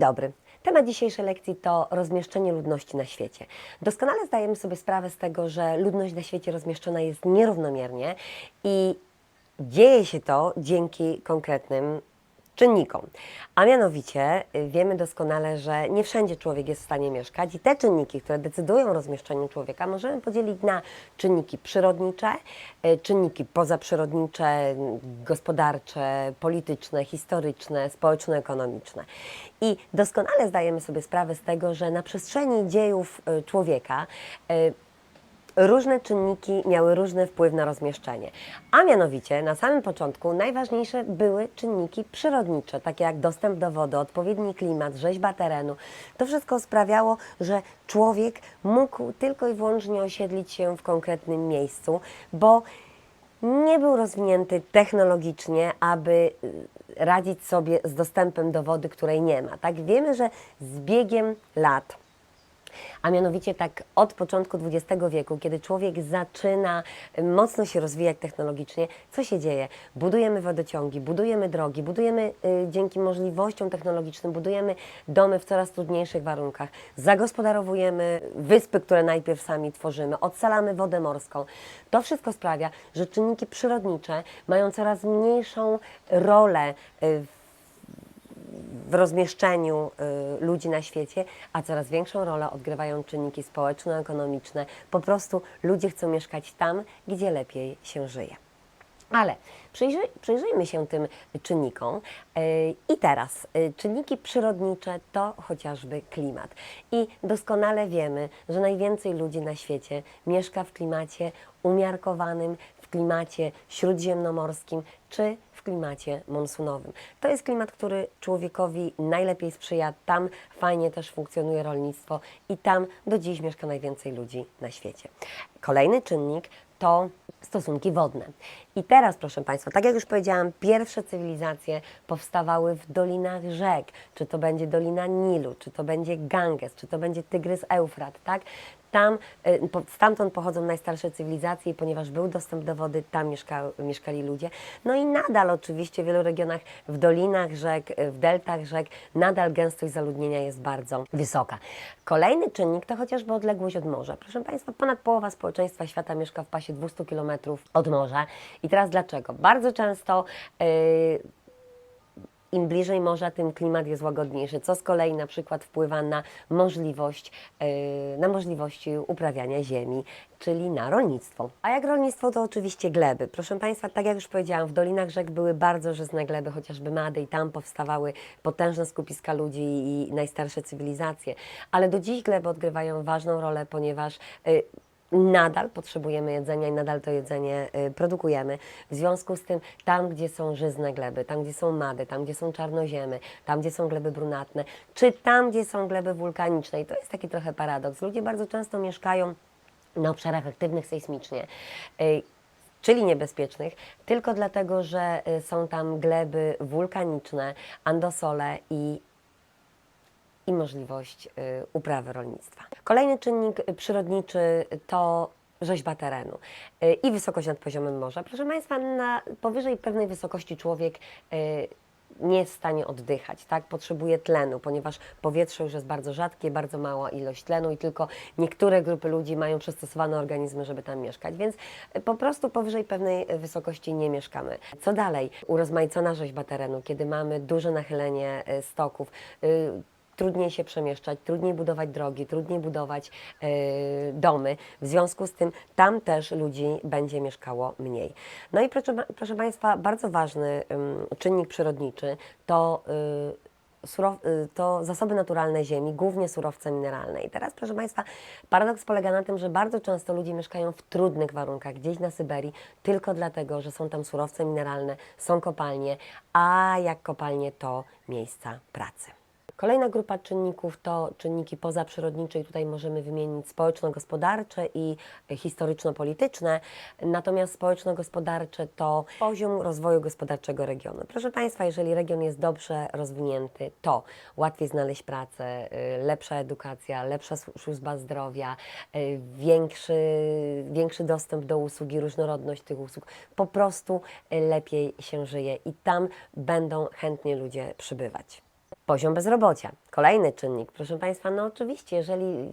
dobry. Temat dzisiejszej lekcji to rozmieszczenie ludności na świecie. Doskonale zdajemy sobie sprawę z tego, że ludność na świecie rozmieszczona jest nierównomiernie i dzieje się to dzięki konkretnym czynnikom. A mianowicie y, wiemy doskonale, że nie wszędzie człowiek jest w stanie mieszkać i te czynniki, które decydują o rozmieszczeniu człowieka, możemy podzielić na czynniki przyrodnicze, y, czynniki pozaprzyrodnicze, gospodarcze, polityczne, historyczne, społeczno-ekonomiczne. I doskonale zdajemy sobie sprawę z tego, że na przestrzeni dziejów y, człowieka różne czynniki miały różny wpływ na rozmieszczenie. A mianowicie na samym początku najważniejsze były czynniki przyrodnicze, takie jak dostęp do wody, odpowiedni klimat, rzeźba terenu. To wszystko sprawiało, że człowiek mógł tylko i wyłącznie osiedlić się w konkretnym miejscu, bo nie był rozwinięty technologicznie, aby y, radzić sobie z dostępem do wody, której nie ma. Tak wiemy, że z biegiem lat a mianowicie tak od początku XX wieku, kiedy człowiek zaczyna mocno się rozwijać technologicznie, co się dzieje? Budujemy wodociągi, budujemy drogi, budujemy y, dzięki możliwościom technologicznym, budujemy domy w coraz trudniejszych warunkach, zagospodarowujemy wyspy, które najpierw sami tworzymy, odsalamy wodę morską. To wszystko sprawia, że czynniki przyrodnicze mają coraz mniejszą rolę y, w w rozmieszczeniu y, ludzi na świecie, a coraz większą rolę odgrywają czynniki społeczno-ekonomiczne. Po prostu ludzie chcą mieszkać tam, gdzie lepiej się żyje. Ale przyjrzyj, przyjrzyjmy się tym czynnikom. Y, I teraz y, czynniki przyrodnicze to chociażby klimat. I doskonale wiemy, że najwięcej ludzi na świecie mieszka w klimacie umiarkowanym, w klimacie śródziemnomorskim czy w klimacie monsunowym. To jest klimat, który człowiekowi najlepiej sprzyja. Tam fajnie też funkcjonuje rolnictwo i tam do dziś mieszka najwięcej ludzi na świecie. Kolejny czynnik to stosunki wodne. I teraz, proszę Państwa, tak jak już powiedziałam, pierwsze cywilizacje powstawały w dolinach rzek. Czy to będzie Dolina Nilu, czy to będzie Ganges, czy to będzie Tygrys Eufrat, tak? Tam, po- stamtąd pochodzą najstarsze cywilizacje ponieważ był dostęp do wody, tam mieszka, mieszkali ludzie. No i nadal oczywiście w wielu regionach, w dolinach rzek, y, w deltach rzek, nadal gęstość zaludnienia jest bardzo wysoka. Kolejny czynnik to chociażby odległość od morza. Proszę Państwa, ponad połowa społeczeństwa świata mieszka w pasie 200 km od morza. I teraz dlaczego? Bardzo często y, im bliżej morza, tym klimat jest łagodniejszy, co z kolei na przykład wpływa na możliwość, yy, na możliwości uprawiania ziemi, czyli na rolnictwo. A jak rolnictwo, to oczywiście gleby. Proszę Państwa, tak jak już powiedziałam, w dolinach rzek były bardzo żyzne gleby, chociażby Mady i tam powstawały potężne skupiska ludzi i najstarsze cywilizacje. Ale do dziś gleby odgrywają ważną rolę, ponieważ yy, nadal potrzebujemy jedzenia i nadal to jedzenie y, produkujemy. W związku z tym, tam gdzie są żyzne gleby, tam gdzie są mady, tam gdzie są czarnoziemy, tam gdzie są gleby brunatne, czy tam gdzie są gleby wulkaniczne, i to jest taki trochę paradoks. Ludzie bardzo często mieszkają na obszarach aktywnych sejsmicznie. y, Czyli niebezpiecznych, tylko dlatego, że y, są tam gleby wulkaniczne, andosole i i możliwość y, uprawy rolnictwa. Kolejny czynnik y, przyrodniczy to rzeźba terenu y, i wysokość nad poziomem morza. Proszę Państwa, na powyżej pewnej wysokości człowiek nie jest w stanie oddychać, tak? Potrzebuje tlenu, ponieważ powietrze już jest bardzo rzadkie, bardzo mała ilość tlenu i tylko niektóre grupy ludzi mają przystosowane organizmy, żeby tam mieszkać, więc po prostu powyżej pewnej wysokości nie mieszkamy. Co dalej? Urozmaicona rzeźba terenu, kiedy mamy duże nachylenie stoków, trudniej się przemieszczać, trudniej budować drogi, trudniej budować e, domy. W związku z tym tam też ludzi będzie mieszkało mniej. No i proszę, proszę Państwa, bardzo ważny czynnik przyrodniczy to y, surow, y, to zasoby naturalne ziemi, głównie surowce mineralne. I teraz, proszę Państwa, paradoks polega na tym, że bardzo często ludzie mieszkają w trudnych warunkach, gdzieś na Syberii, tylko dlatego, że są tam surowce mineralne, są kopalnie, a jak kopalnie to miejsca pracy. Kolejna grupa czynników to czynniki pozaprzyrodnicze i tutaj możemy wymienić społeczno-gospodarcze i historyczno-polityczne. Natomiast społeczno-gospodarcze to poziom rozwoju gospodarczego regionu. Proszę Państwa, jeżeli region jest dobrze rozwinięty, to łatwiej znaleźć pracę, y, lepsza edukacja, lepsza słu- służba zdrowia, y, większy, większy dostęp do usług i różnorodność tych usług. Po prostu y, lepiej się żyje i tam będą chętnie ludzie przybywać. Poziom bezrobocia. Kolejny czynnik. Proszę Państwa, no oczywiście, jeżeli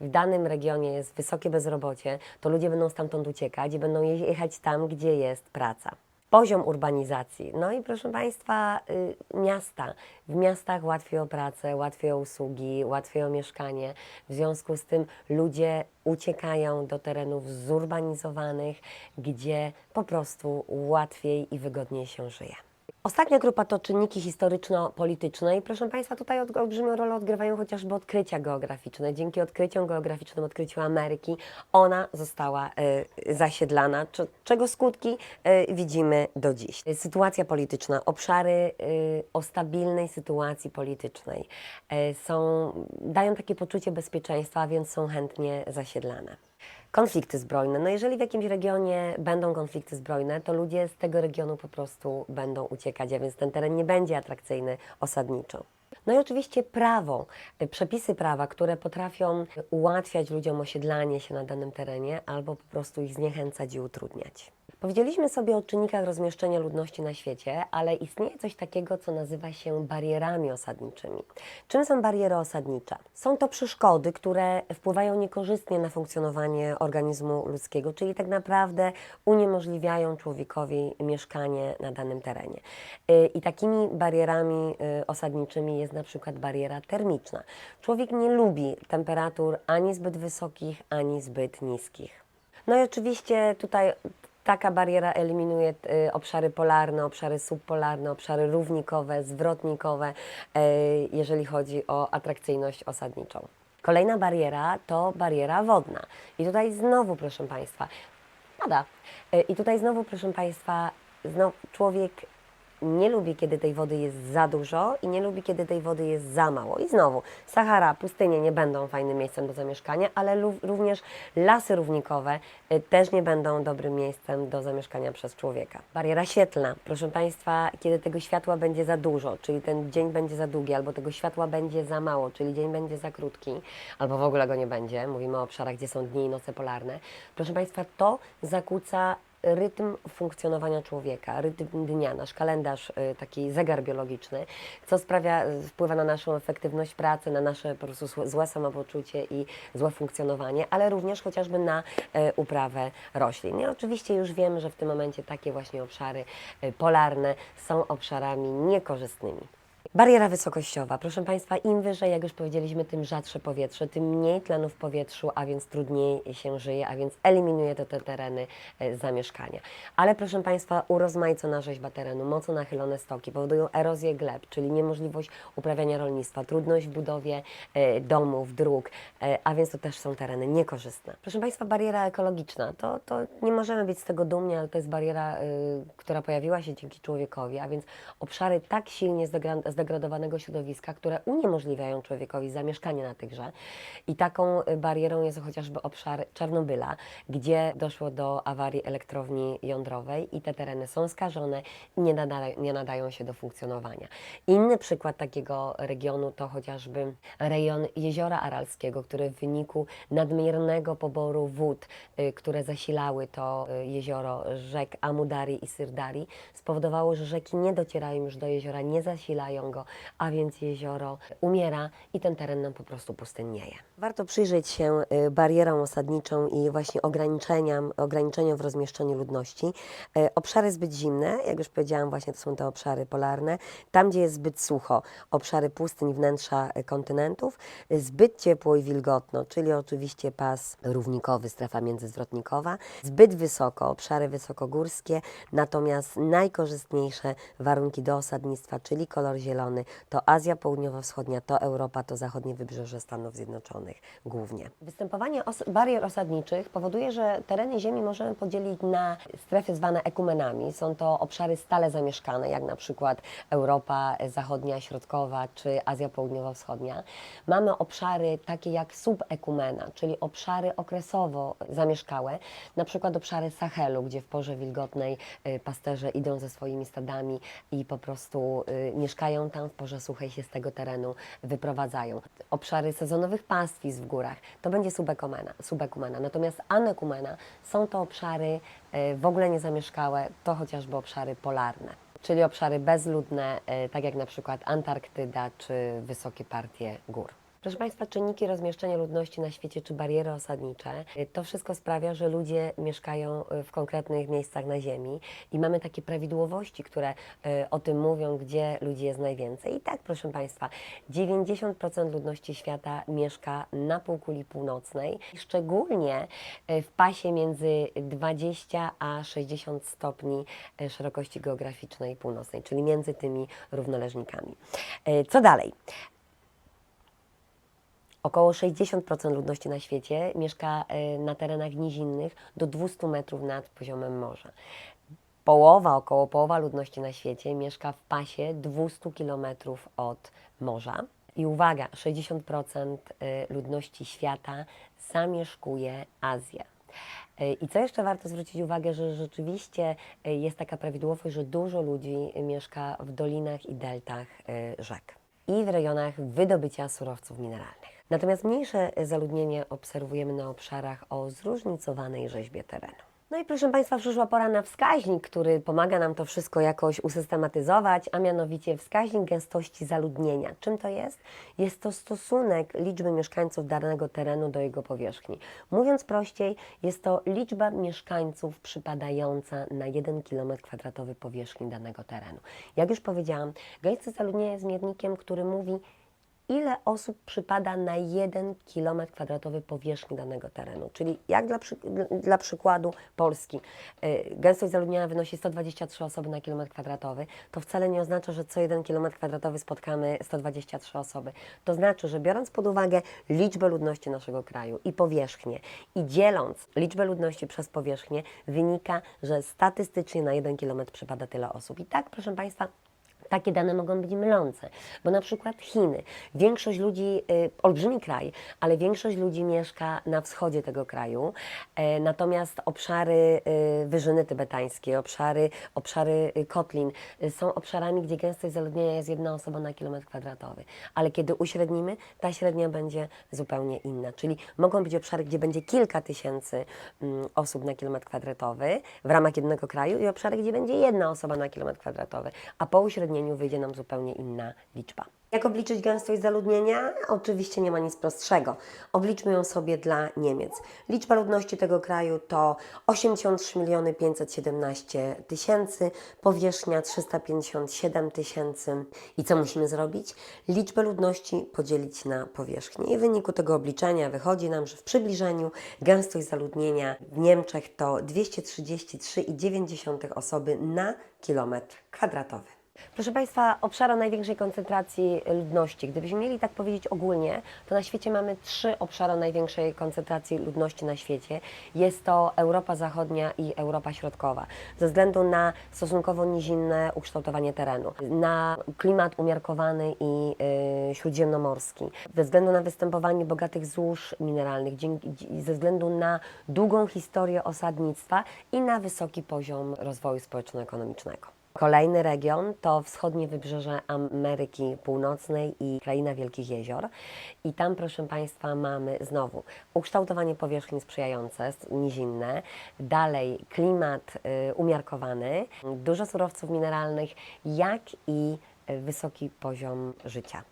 w danym regionie jest wysokie bezrobocie, to ludzie będą stamtąd uciekać i będą je- jechać tam, gdzie jest praca. Poziom urbanizacji. No i proszę Państwa, y, miasta. W miastach łatwiej o pracę, łatwiej o usługi, łatwiej o mieszkanie. W związku z tym ludzie uciekają do terenów zurbanizowanych, gdzie po prostu łatwiej i wygodniej się żyje. Ostatnia grupa to czynniki historyczno-polityczne i proszę Państwa, tutaj olbrzymią rolę odgrywają chociażby odkrycia geograficzne. Dzięki odkryciom geograficznym, odkryciu Ameryki, ona została e, zasiedlana, cze- czego skutki e, widzimy do dziś. Sytuacja polityczna, obszary e, o stabilnej sytuacji politycznej e, są, dają takie poczucie bezpieczeństwa, więc są chętnie zasiedlane. Konflikty zbrojne. No jeżeli w jakimś regionie będą konflikty zbrojne, to ludzie z tego regionu po prostu będą uciekać, a więc ten teren nie będzie atrakcyjny osadniczo. No i oczywiście prawo, y, przepisy prawa, które potrafią ułatwiać ludziom osiedlanie się na danym terenie albo po prostu ich zniechęcać i utrudniać. Powiedzieliśmy sobie o czynnikach rozmieszczenia ludności na świecie, ale istnieje coś takiego, co nazywa się barierami osadniczymi. Czym są bariery osadnicze? Są to przeszkody, które wpływają niekorzystnie na funkcjonowanie organizmu ludzkiego, czyli tak naprawdę uniemożliwiają człowiekowi mieszkanie na danym terenie. Y, I takimi barierami y, osadniczymi jest na przykład bariera termiczna. Człowiek nie lubi temperatur ani zbyt wysokich, ani zbyt niskich. No i oczywiście tutaj taka bariera eliminuje y, obszary polarne, obszary subpolarne, obszary równikowe, zwrotnikowe, y, jeżeli chodzi o atrakcyjność osadniczą. Kolejna bariera to bariera wodna. I tutaj znowu, proszę Państwa, pada. Y, I tutaj znowu, proszę Państwa, znowu człowiek nie lubi, kiedy tej wody jest za dużo i nie lubi, kiedy tej wody jest za mało. I znowu, Sahara, pustynie nie będą fajnym miejscem do zamieszkania, ale również lasy równikowe y, też nie będą dobrym miejscem do zamieszkania przez człowieka. Bariera świetlna. Proszę Państwa, kiedy tego światła będzie za dużo, czyli ten dzień będzie za długi, albo tego światła będzie za mało, czyli dzień będzie za krótki, albo w ogóle go nie będzie, mówimy o obszarach, gdzie są dni i noce polarne. Proszę Państwa, to zakłóca rytm funkcjonowania człowieka, rytm dnia, nasz kalendarz, y, taki zegar biologiczny, co sprawia, y, wpływa na naszą efektywność pracy, na nasze po prostu złe- samopoczucie i złe funkcjonowanie, ale również chociażby na e, uprawę roślin. I oczywiście już wiemy, że w tym momencie takie właśnie obszary polarne są obszarami niekorzystnymi. Bariera wysokościowa. Proszę Państwa, im wyżej, jak już powiedzieliśmy, tym rzadsze powietrze, tym mniej tlenu w powietrzu, a więc trudniej się żyje, a więc eliminuje to te tereny e, zamieszkania. Ale proszę Państwa, urozmaicona rzeźba terenu, mocno nachylone stoki powodują erozję gleb, czyli niemożliwość uprawiania rolnictwa, trudność w budowie e, domów, dróg, e, a więc to też są tereny niekorzystne. Proszę Państwa, bariera ekologiczna, to, to nie możemy być z tego dumni, ale to jest bariera, y, która pojawiła się dzięki człowiekowi, a więc obszary tak silnie zdegra- zdegradowanego środowiska, które uniemożliwiają człowiekowi zamieszkanie na tychże. I taką y, barierą jest chociażby obszar Czarnobyla, gdzie doszło do awarii elektrowni jądrowej i te tereny są skażone i nie, nada, nie nadają się do funkcjonowania. Inny przykład takiego regionu to chociażby rejon Jeziora Aralskiego, który w wyniku nadmiernego poboru wód, y, które zasilały to y, jezioro rzek Amudari i Syrdari, spowodowało, że rzeki nie docierają już do jeziora, nie zasilają go, a więc jezioro umiera i ten teren nam po prostu pustynnieje. Warto przyjrzeć się y, barierom osadniczą i właśnie ograniczeniom, ograniczeniom w rozmieszczeniu ludności. Y, Obszary zbyt zimne, jak już powiedziałam, właśnie to są te obszary polarne. Tam, gdzie jest zbyt sucho, obszary pustyń, wnętrza y, kontynentów. Zbyt ciepło i wilgotno, czyli oczywiście pas równikowy, strefa międzyzwrotnikowa. Zbyt wysoko, obszary wysokogórskie. Natomiast najkorzystniejsze warunki do osadnictwa, czyli kolor zielony, to Azja Południowo-Wschodnia, to Europa, to zachodnie wybrzeże Stanów Zjednoczonych głównie. Występowanie os barier osadniczych powoduje, że tereny Ziemi możemy podzielić na strefy zwane ekumenami. Są to obszary stale zamieszkane, jak na przykład Europa Zachodnia, Środkowa czy Azja Południowo-Wschodnia. Mamy obszary takie jak subekumena, czyli obszary okresowo zamieszkałe, na przykład obszary Sahelu, gdzie w porze wilgotnej y, pasterze idą ze swoimi stadami i po prostu y, tam, w porze suchej się z tego terenu wyprowadzają. Obszary sezonowych pastwisk w górach to będzie subekumena, subekumena. natomiast anekumena są to obszary y, w ogóle niezamieszkałe, to chociażby obszary polarne. czyli obszary bezludne, e, tak jak na przykład Antarktyda czy wysokie partie gór. Proszę Państwa, czynniki rozmieszczenia ludności na świecie czy bariery osadnicze, y, to wszystko sprawia, że ludzie mieszkają y, w konkretnych miejscach na Ziemi i mamy takie prawidłowości, które y, o tym mówią, gdzie ludzi jest najwięcej. I tak, proszę Państwa, 90% ludności świata mieszka na półkuli północnej, szczególnie w pasie między 20 a 60 stopni szerokości geograficznej północnej, czyli między tymi równoleżnikami. Co dalej? Około 60% ludności na świecie mieszka y, na terenach nizinnych do 200 metrów nad poziomem morza. Połowa, około połowa ludności na świecie mieszka w pasie 200 kilometrów od morza. I uwaga, 60% y, ludności świata zamieszkuje Azję. Y, I co jeszcze warto zwrócić uwagę, że rzeczywiście jest taka prawidłowość, że dużo ludzi mieszka w dolinach i deltach rzek i w rejonach wydobycia surowców mineralnych. Natomiast mniejsze zaludnienie obserwujemy na obszarach o zróżnicowanej rzeźbie terenu. No i proszę Państwa, przyszła pora na wskaźnik, który pomaga nam to wszystko jakoś usystematyzować, a mianowicie wskaźnik gęstości zaludnienia. Czym to jest? Jest to stosunek liczby mieszkańców danego terenu do jego powierzchni. Mówiąc prościej, jest to liczba mieszkańców przypadająca na 1 km2 powierzchni danego terenu. Jak już powiedziałam, gęstość zaludnienia jest miernikiem, który mówi, ile osób przypada na 1 km2 powierzchni danego terenu. Czyli jak dla, przy, dla przykładu Polski y, gęstość zaludnienia wynosi 123 osoby na kilometr kwadratowy, to wcale nie oznacza, że co 1 km kwadratowy spotkamy 123 osoby. To znaczy, że biorąc pod uwagę liczbę ludności naszego kraju i powierzchnię i dzieląc liczbę ludności przez powierzchnię, wynika, że statystycznie na 1 km przypada tyle osób. I tak, proszę Państwa, takie dane mogą być mylące, bo na przykład Chiny, większość ludzi, y, olbrzymi kraj, ale większość ludzi mieszka na wschodzie tego kraju, e, natomiast obszary y, wyżyny tybetańskie, obszary, obszary y, kotlin są obszarami, gdzie gęstość zaludnienia jest jedna osoba na kilometr kwadratowy, ale kiedy uśrednimy, ta średnia będzie zupełnie inna, czyli mogą być obszary, gdzie będzie kilka tysięcy mm, osób na kilometr kwadratowy w ramach jednego kraju i obszary, gdzie będzie jedna osoba na kilometr kwadratowy, a po uśrednieniu wyjdzie nam zupełnie inna liczba. Jak obliczyć gęstość zaludnienia? Oczywiście nie ma nic prostszego. Obliczmy ją sobie dla Niemiec. Liczba ludności tego kraju to 83 miliony 517 tysięcy, powierzchnia 357 tysięcy. I co musimy zrobić? Liczbę ludności podzielić na powierzchnię. I w wyniku tego obliczenia wychodzi nam, że w przybliżeniu gęstość zaludnienia w Niemczech to 233,9 osoby na kilometr kwadratowy. Proszę Państwa, obszar o największej koncentracji ludności. Gdybyśmy mieli tak powiedzieć ogólnie, to na świecie mamy trzy obszary największej koncentracji ludności na świecie. Jest to Europa Zachodnia i Europa Środkowa. Ze względu na stosunkowo nizinne ukształtowanie terenu, na klimat umiarkowany i y, śródziemnomorski, ze względu na występowanie bogatych złóż mineralnych, ze względu na długą historię osadnictwa i na wysoki poziom rozwoju społeczno-ekonomicznego. Kolejny region to wschodnie wybrzeże Ameryki Północnej i kraina Wielkich Jezior. I tam, proszę Państwa, mamy znowu ukształtowanie powierzchni sprzyjające, nizinne, dalej klimat y, umiarkowany, dużo surowców mineralnych, jak i y, wysoki poziom życia.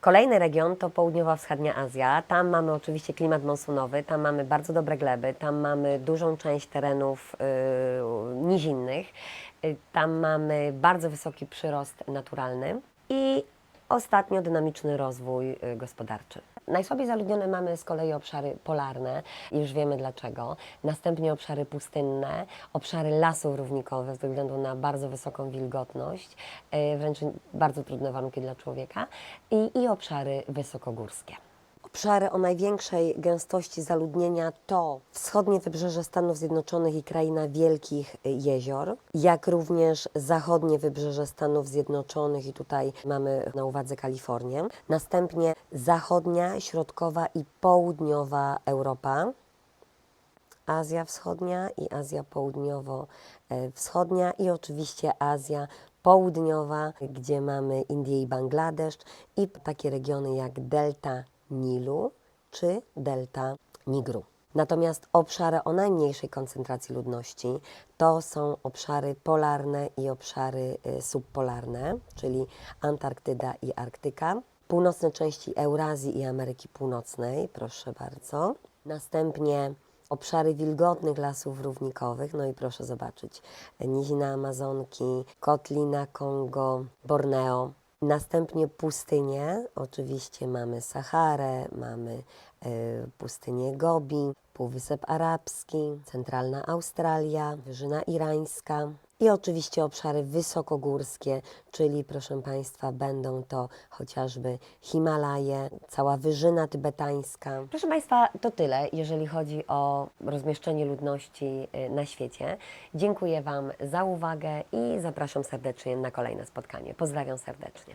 Kolejny region to południowo-wschodnia Azja. Tam mamy oczywiście klimat monsunowy, tam mamy bardzo dobre gleby, tam mamy dużą część terenów y, nizinnych, y, tam mamy bardzo wysoki przyrost naturalny i ostatnio dynamiczny rozwój y, gospodarczy. Najsłabiej zaludnione mamy z kolei obszary polarne już wiemy dlaczego. Następnie obszary pustynne, obszary lasów równikowych ze względu na bardzo wysoką wilgotność, y, wręcz bardzo trudne warunki dla człowieka i, i obszary wysokogórskie. Obszary o największej gęstości zaludnienia to wschodnie wybrzeże Stanów Zjednoczonych i kraina Wielkich Jezior, jak również zachodnie wybrzeże Stanów Zjednoczonych i tutaj mamy na uwadze Kalifornię. Następnie zachodnia, środkowa i południowa Europa. Azja Wschodnia i Azja Południowo-Wschodnia i oczywiście Azja Południowa, gdzie mamy Indię i Bangladesz i takie regiony jak delta Nilu czy delta Nigru. Natomiast obszary o najmniejszej koncentracji ludności to są obszary polarne i obszary y, subpolarne, czyli Antarktyda i Arktyka. Północne części Eurazji i Ameryki Północnej, proszę bardzo. Następnie obszary wilgotnych lasów równikowych, no i proszę zobaczyć, nizina Amazonki, Kotlina Kongo, Borneo. Następnie pustynie, oczywiście mamy Saharę, mamy e, pustynię Gobi, Półwysep Arabski, centralna Australia, Wyżyna Irańska i oczywiście obszary wysokogórskie, czyli proszę Państwa będą to chociażby Himalaje, cała Wyżyna Tybetańska. Proszę Państwa, to tyle, jeżeli chodzi o rozmieszczenie ludności y, na świecie. Dziękuję Wam za uwagę i zapraszam serdecznie na kolejne spotkanie. Pozdrawiam serdecznie.